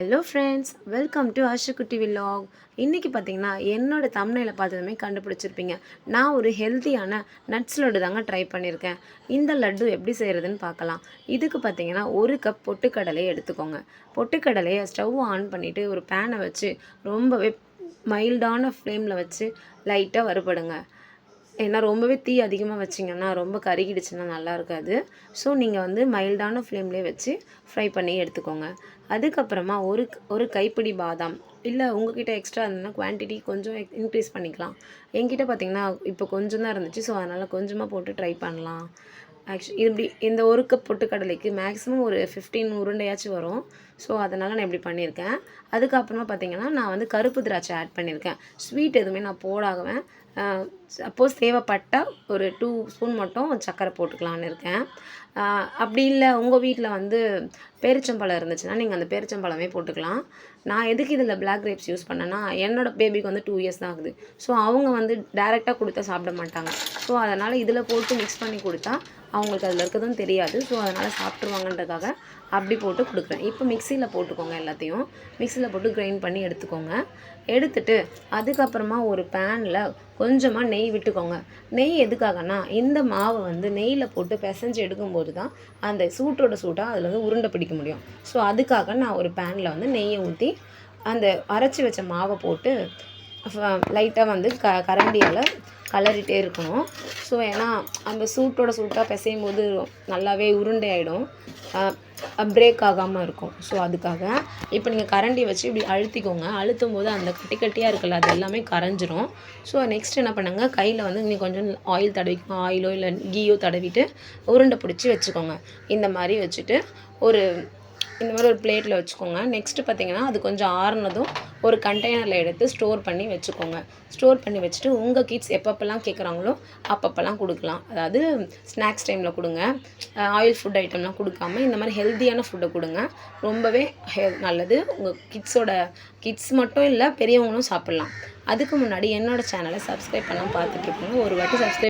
Hello friends welcome to Ashukutty vlog இன்றைக்கி பார்த்தீங்கன்னா என்னோட தமிழில் பார்த்ததுமே கண்டுபிடிச்சிருப்பீங்க. நான் ஒரு ஹெல்த்தியான நட்ஸ் லட்டு தாங்க ட்ரை பண்ணியிருக்கேன் இந்த லட்டு எப்படி செய்கிறதுன்னு பார்க்கலாம். இதுக்கு பார்த்தீங்கன்னா ஒரு கப் பொட்டுக்கடலையை எடுத்துக்கோங்க. பொட்டுக்கடலையை ஸ்டவ் ஆன் பண்ணிவிட்டு ஒரு பேனை வச்சு ரொம்பவே மைல்டான ஃப்ளேமில் வச்சு லைட்டாக வறுபடுங்க. ஏன்னா ரொம்பவே தீ அதிகமாக வச்சிங்கன்னா ரொம்ப கருகிடுச்சுன்னா நல்லா இருக்காது. ஸோ நீங்கள் வந்து மைல்டான ஃப்ளேம்லேயே வச்சு ஃப்ரை பண்ணி எடுத்துக்கோங்க. அதுக்கப்புறமா ஒரு ஒரு கைப்பிடி பாதாம் இல்லை உங்ககிட்ட எக்ஸ்ட்ரா இருந்ததுன்னா குவான்டிட்டி கொஞ்சம் இன்க்ரீஸ் பண்ணிக்கலாம். என்கிட்ட பார்த்தீங்கன்னா இப்போ கொஞ்சம் தான் இருந்துச்சு. ஸோ அதனால் கொஞ்சமாக போட்டு ட்ரை பண்ணலாம். ஆக்சுவலி இப்படி இந்த ஒரு கப் பொட்டுக்கடலைக்கு மேக்ஸிமம் ஒரு ஃபிஃப்டீன் உருண்டையாச்சும் வரும். ஸோ அதனால் நான் இப்படி பண்ணியிருக்கேன். அதுக்கப்புறமா பார்த்தீங்கன்னா நான் வந்து கருப்பு திராட்சை ஆட் பண்ணியிருக்கேன். ஸ்வீட் எதுவுமே நான் போடாகுவேன். சப்போஸ் தேவைப்பட்டால் ஒரு டூ ஸ்பூன் மட்டும் சர்க்கரை போட்டுக்கலான்னு இருக்கேன். அப்படி இல்லை உங்கள் வீட்டில் வந்து பேரிச்சம்பழம் இருந்துச்சுன்னா நீங்கள் அந்த பேரிச்சம்பழமே போட்டுக்கலாம். நான் எதுக்கு இதில் பிளாக் கிரேப்ஸ் யூஸ் பண்ணேன்னா என்னோட பேபிக்கு வந்து டூ இயர்ஸ் தான் ஆகுது. ஸோ அவங்க வந்து டைரெக்டாக கொடுத்தா சாப்பிட மாட்டாங்க. ஸோ அதனால் இதில் போட்டு மிக்ஸ் பண்ணி கொடுத்தா அவங்களுக்கு அதில் இருக்கிறதும் தெரியாது. ஸோ அதனால் சாப்பிட்ருவாங்கன்றதுக்காக அப்படி போட்டு கொடுக்குறேன். இப்போ மிக்ஸ் மிக்சியில் போட்டுக்கோங்க எல்லாத்தையும். மிக்சியில் போட்டு கிரைண்ட் பண்ணி எடுத்துக்கோங்க. எடுத்துட்டு அதுக்கப்புறமா ஒரு பேனில் கொஞ்சமாக நெய் விட்டுக்கோங்க. நெய் எதுக்காகனா இந்த மாவை வந்து நெய்யில் போட்டு பிசைஞ்சு எடுக்கும்போது தான் அந்த சூட்டோட சூட்டாக அதில் வந்து உருண்டை பிடிக்க முடியும். ஸோ அதுக்காக நான் ஒரு பேனில் வந்து நெய்யை ஊற்றி அந்த அரைச்சி வச்ச மாவை போட்டு லைட்டாக வந்து க கரண்டியால் கலரிட்டே இருக்கணும். ஸோ ஏன்னா அந்த சூட்டோட சூட்டாக பிசையும் போது நல்லாவே உருண்டை ஆகிடும் பிரேக் ஆகாமல் இருக்கும். ஸோ அதுக்காக இப்போ நீங்கள் கரண்டி வச்சு இப்படி அழுத்திக்கோங்க. அழுத்தும் போது அந்த கட்டி கட்டியாக இருக்குல்ல அது எல்லாமே கரைஞ்சிரும். ஸோ நெக்ஸ்ட் என்ன பண்ணுங்கள் கையில் வந்து நீங்கள் கொஞ்சம் ஆயில் தடவிக்கோங்க ஆயிலோ இல்லை கீயோ தடவிட்டு உருண்டை பிடிச்சி வச்சுக்கோங்க. இந்த மாதிரி வச்சுட்டு ஒரு இந்த மாதிரி ஒரு பிளேட்டில் வச்சுக்கோங்க. நெக்ஸ்ட்டு பார்த்தீங்கன்னா அது கொஞ்சம் ஆறுனதும் ஒரு கண்டெய்னரில் எடுத்து ஸ்டோர் பண்ணி வச்சுக்கோங்க. ஸ்டோர் பண்ணி வச்சுட்டு உங்கள் கிட்ஸ் எப்பப்பெல்லாம் கேட்குறாங்களோ அப்பப்பெல்லாம் கொடுக்கலாம். அதாவது ஸ்நாக்ஸ் டைமில் கொடுங்க. ஆயில் ஃபுட் ஐட்டம்லாம் கொடுக்காம இந்த மாதிரி ஹெல்த்தியான ஃபுட்டை கொடுங்க. ரொம்பவே ஹெல் நல்லது. உங்கள் கிட்ஸோட கிட்ஸ் மட்டும் இல்லை பெரியவங்களும் சாப்பிட்லாம். அதுக்கு முன்னாடி என்னோடய சேனலை சப்ஸ்கிரைப் பண்ணால் பார்த்துட்ருக்கோங்க ஒரு வாட்டி சப்ஸ்கிரைப்